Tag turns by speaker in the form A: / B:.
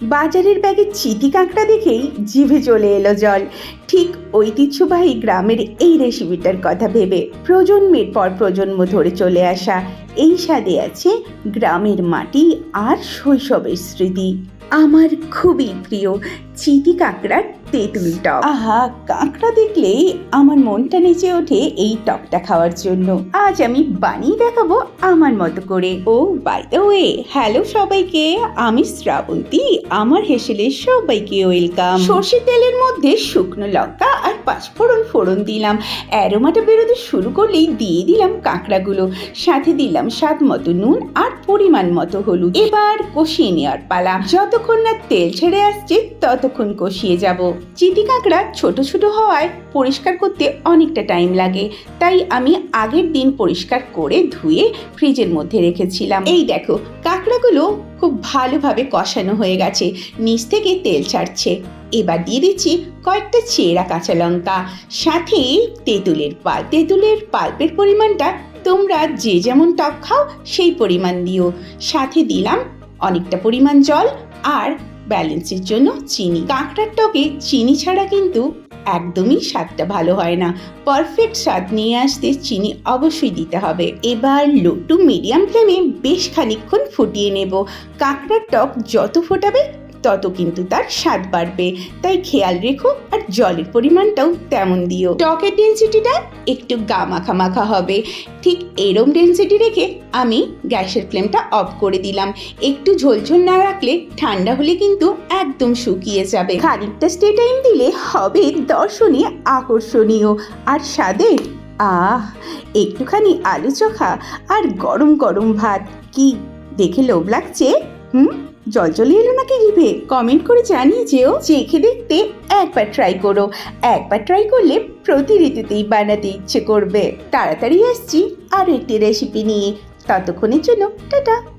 A: বাজারের ব্যাগে চিটি কাঁকড়া দেখেই জিভে চলে এলো জল। ঠিক ঐতিহ্যবাহী গ্রামের এই রেসিপিটার কথা ভেবে প্রজন্মের পর প্রজন্ম ধরে চলে আসা এই স্বাদে আছে গ্রামের মাটি আর শৈশবের স্মৃতি। আমার খুবই প্রিয় চিটি কাঁকড়ার তেঁতুল টক। আহা কাঁকড়া দেখলেই আমার মনটা নেচে ওঠে এই টকটা খাওয়ার জন্য। আজ আমি বানিয়ে দেখাবো আমার মতো করে। Oh by the way hello সবাইকে আমি শ্রাবন্তী আমার হেসেলে সবাইকে ওয়েলকাম সর্ষের তেলের মধ্যে শুকনো লঙ্কা পাঁচফোড়ন ফোড়ন দিলাম। অ্যারোমাটা বেরোতে শুরু করলেই দিয়ে দিলাম কাঁকড়াগুলো। সাথে দিলাম স্বাদ মতো নুন আর পরিমাণ মতো হলুদ। এবার কষিয়ে নেওয়ার পালা। যতক্ষণ না তেল ছেড়ে আসছে, ততক্ষণ কষিয়ে যাব। চিটি কাঁকড়া ছোট ছোট হওয়ায় পরিষ্কার করতে অনেকটা টাইম লাগে। তাই আমি আগের দিন পরিষ্কার করে ধুয়ে ফ্রিজের মধ্যে রেখেছিলাম। এই দেখো, কাঁকড়াগুলো খুব ভালোভাবে কষানো হয়ে গেছে। নিচ থেকে তেল ছাড়ছে। এবার দিয়ে দিচ্ছি কয়েকটা চেরা কাঁচা লঙ্কা। সাথে তেঁতুলের পাল। তেঁতুলের পাল্পের পরিমাণটা তোমরা যে যেমন টক খাও, সেই পরিমাণ দিও। সাথে দিলাম অনেকটা পরিমাণ জল আর ব্যালেন্সের জন্য চিনি। কাঁকড়ার টকে চিনি ছাড়া কিন্তু একদমই স্বাদটা ভালো হয় না। পারফেক্ট স্বাদ নিয়ে আসতে চিনি অবশ্যই দিতে হবে। এবার লো টু মিডিয়াম ফ্লেমে বেশ খানিকক্ষণ ফুটিয়ে নেব। কাঁকড়ার টক যত ফোটাবে তত কিন্তু তার স্বাদ বাড়বে। তাই খেয়াল রেখো আর জলের পরিমাণটাও তেমন দিও। টকের ডেন্সিটিটা একটু গা মাখা মাখা হবে। ঠিক এরম ডেন্সিটি রেখে আমি গ্যাসের ফ্লেমটা অফ করে দিলাম। একটু ঝোলঝোল না রাখলে ঠান্ডা হলে কিন্তু একদম শুকিয়ে যাবে। খানিকটা স্টে টাইম দিলে হবে দর্শনীয় আকর্ষণীয়। আর স্বাদে, আহ, একটুখানি আলু চোখা আর গরম গরম ভাত। কি দেখে লোভ লাগছে? হুম? জল চলে এলো নাকি জিভে কমেন্ট করে জানিয়ে যেও, চেখে দেখতে একবার ট্রাই করো। একবার ট্রাই করলে প্রতি ঋতুতেই বানাতে ইচ্ছে করবে। তাড়াতাড়ি আসছি আরও একটি রেসিপি নিয়ে। ততক্ষণের জন্য টাটা।